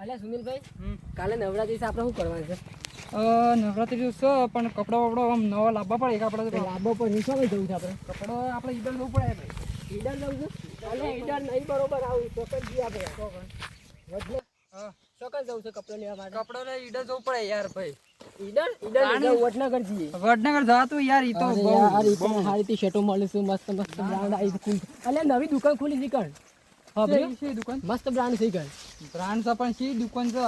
અલ્યા સુનિલભાઈ કાલે નવરાત્રી છે આપણે શું કરવાનું છે? નવરાત્રી છે પણ કપડા વપડા આમ નવા લાવવા પડે એક આપણે તો પડે નહીં કઈ જવું છે આપણે. કપડા આપણે ઈડર લેવું પડે ભાઈ. ઈડર જવું છે? અલ્યા ઈડર નહીં બરોબર આવું ચોક્કસ જઈએ આપણે. ચોકન જવું છે કપડો લેવા માટે. કપડા ને ઈડર જવું પડે યાર ભાઈ. ઈડર? ઈડર વડનગર જઈએ. વડનગર જાતું યાર ઈ તો બહુ તો મળે છે મસ્ત મસ્ત બ્રાન્ડ આવી છે અલ્યા નવી દુકાન ખુલી કણ? હા શી- શી દુકાન? મસ્ત બ્રાન્ડ થઈ કણ? બ્રાન્ડ તો પણ શી દુકાન તો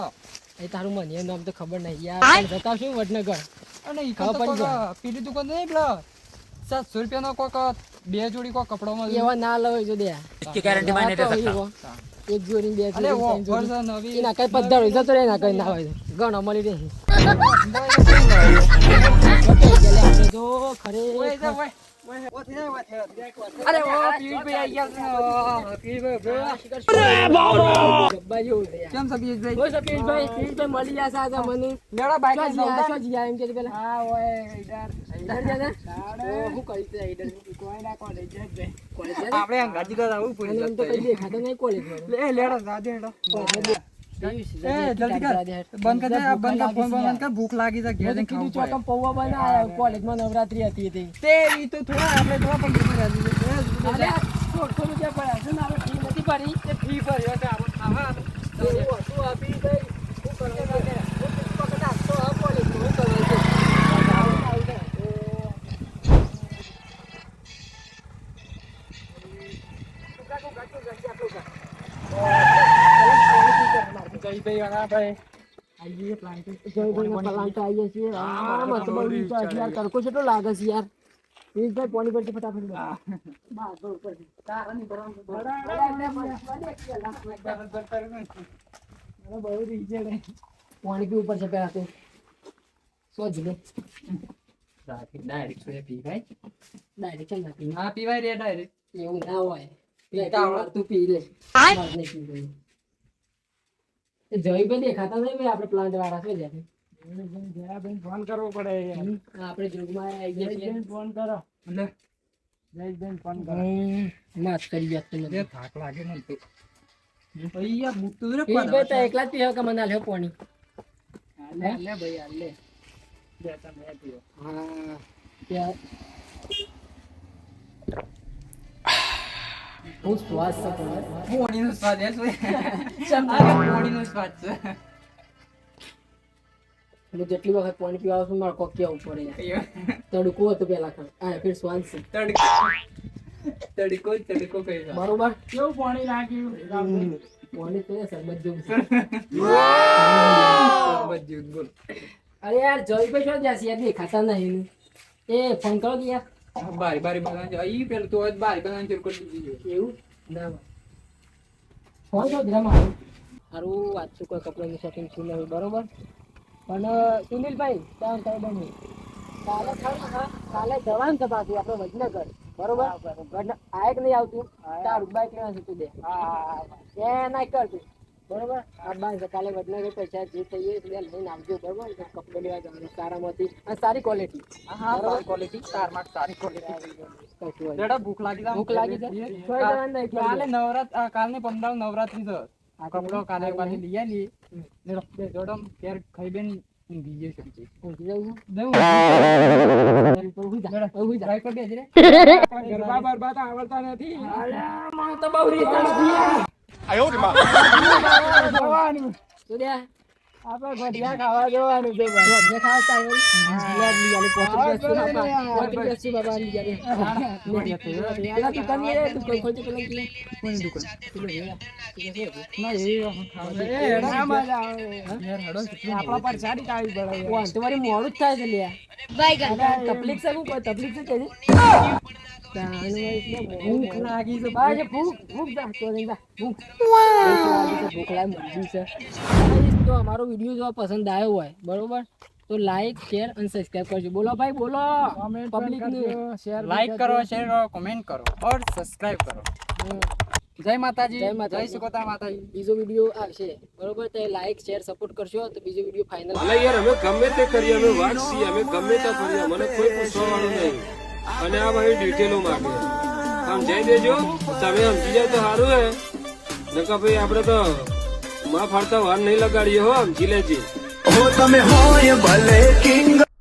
એ તારું મને નામ તો ખબર નહીં યાર. જતા શું વડનગર. અને ઈ ખબર પણ પેલી દુકાન નહીં પેલો? રૂપિયા રૂપિયાનો કોક બે જોડી કોક કપડા માં એવા ના લવે જો દે. ગેરંટી માં નહીં એક જોડી બે જોડી. અરે ઓફર નવી. ના કઈ પદ્ધર હોય તો રે ના કઈ ના હોય. ઘણો મળી રહે જો ખરે જા, જા, જા. અરે ઓ પીવીભાઈ આઈ ગયા પીવીભાઈ. પીવીભાઈ? મળી જશે આજે મને. લેવડા બાઈક એમ કે પેલા? હા, ઓય, ઈડર. ઈડર? કોલેજ? આપણે તો આવું પૂરી તો કઈ દેખાતો નહીં કોલેજમાં. લે લેડો હેડો ભૂખ લાગી કોલેજમાં નવરાત્રી હતી તે. થોડા આપણે થોડા પણ ભૂખ લાગી છે. અરે, સોળસો રૂપિયા પડ્યા છે ને આપણે fee નથી ભરી. તે ફી ભર્યો છે આપણે ખાવા તો એવું હતું આ પીરભાઈ. શું કરવાનું છે? હું તો પકડ આપતો આ કોલેજમાં. શું કરવાનું છે? આવું આવું છે. ટૂંકા, ટૂંકા, ટૂંકા, ટૂંકા, ટૂંકા. વાળા ભાઈ આઈએ છીએ. આ બહુ યાર. તડકો કેટલો લાગે છે યાર. પાણી પરથી ફટાફટ બહાર, બહુ રીઝે પાણી પી ઉપર છે પેલા તો સો જ લે ડાયરેક્ટ સોયા પી ડાયરેક્ટ ના પી હા પીવાય રે ડાયરેક્ટ એવું ના હોય તું પી લે જયભાઈ દેખાતા નહીં ભાઈ આપણે પ્લાન્ટ વાળા છે જ્યાં ફોન કરવો પડે આપણે જોગમાં આવી ગયા છીએ ફોન કરો. એટલે જયભાઈ ફોન કરો. મસ્ત કરી ગયા તમે. થાક લાગે ને તો. યાર તો એકલા જ પીવો કે મને આલ્યો પાણી? ભાઈ બે તમે હા ત્યાં. બહુ શ્વાસ છે પણ. પોણીનો સ્વાદ એ શું? આ પોણીનો સ્વાદ છે? હું જેટલી વખત પાણી પીવા આવું છું મારે કોક કેવું પડે યાર. તડકો હતો પેલા ખાન હા ફિર શ્વાસ છે. તડકો. તડકો તડકો કહી બરોબર? કેવું પાણી નાખ્યું? હમ. પાણી તો યાર શરબત જેવું છે. સરબત જેવું બોલ. અરે યાર જયભાઈ શું જ્યાં છે યાર દેખાતા નહીં એ ફોન કરો કે યાર. બારી બારી બનાવજો ઈ પેલું તો જ બારી બનાવવાની જરૂર કરી દીધી એવું? ના. ફોન તો જરા મારું સારું છું કોઈ કપડાનું શોપિંગ થયું નહીં બરોબર? પણ સુનિલભાઈ ત્યાં કઈ બની. કાલે હા કાલે જવાનું છે પાછું આપણે વજનગર બરોબર? આ એક નહીં આવતું. તારું બાઈક લેવાનું છે તું દે એ ના કર તું બરોબર? આ છે કાલે વડનગર પૈસા જે થઈએ એ લઈને આવજો બરોબર? કપડો લેવા જવાનું સારામાંથી. અને સારી ક્વોલિટી હા સારી ક્વોલિટી સારમાં સારી ક્વોલિટી જેડા ભૂખ લાગી ભૂખ લાગી નહીં, કાલે નવરાત કાલે પંદર નવરાત્રી છે. કપડો કાલે પાછી લઈ બે જોડમ ઘેર ખાઈ બેન ઊંઘી જવું છે? બેસી ગરબા બરબા તો આવડતા નથી. તો બહુ રીત નથી યાર. સૂર્યા, આપણે ગોઠિયા ખાવા જવાનું છે ખાવા બાબા? બાબા? દુકાન એ દુકાન? ના એ ના મજા આવે. યાર હેડો આપણા પર કાવી પડે આમ મોડું જ થાય છે લ્યા. તકલીફ છે શું કોઈ તકલીફ છે કે ભૂખ લાગી છે ભૂખ. ભૂખ ભૂખ ભૂખ. લાગી છે, ભૂખ લાગી છે Guys, તો અમારો વીડિયો જો પસંદ આવ્યો હોય બરોબર? તો લાઈક શેર અને સબસ્ક્રાઇબ કરજો. બોલો ભાઈ બોલો. પબ્લિક ને લાઈક કરો શેર કરો કમેન્ટ કરો ઓર સબસ્ક્રાઇબ કરો. જય માતાજી જય જય સુકોતા માતાજી. બીજો વીડિયો આવશે. બરોબર? તો લાઈક શેર સપોર્ટ કરશો તો બીજો વીડિયો ફાઇનલ અલે યાર અમે ગમે તે કરીએ અમે વાત છીએ અમે ગમે તે કરીએ મને કોઈ પૂછવા વાળું નહીં. અને આ ભાઈ ડિટેલો માંગે સમજાઈ દેજો. તમે સમજી જાવ તો સારું હે. નકા ભાઈ આપણે તો માં ફરતા વાર નહીં લગાડીએ હો જીલેજી. લેજે હો તમે હોય ભલે કિંગ.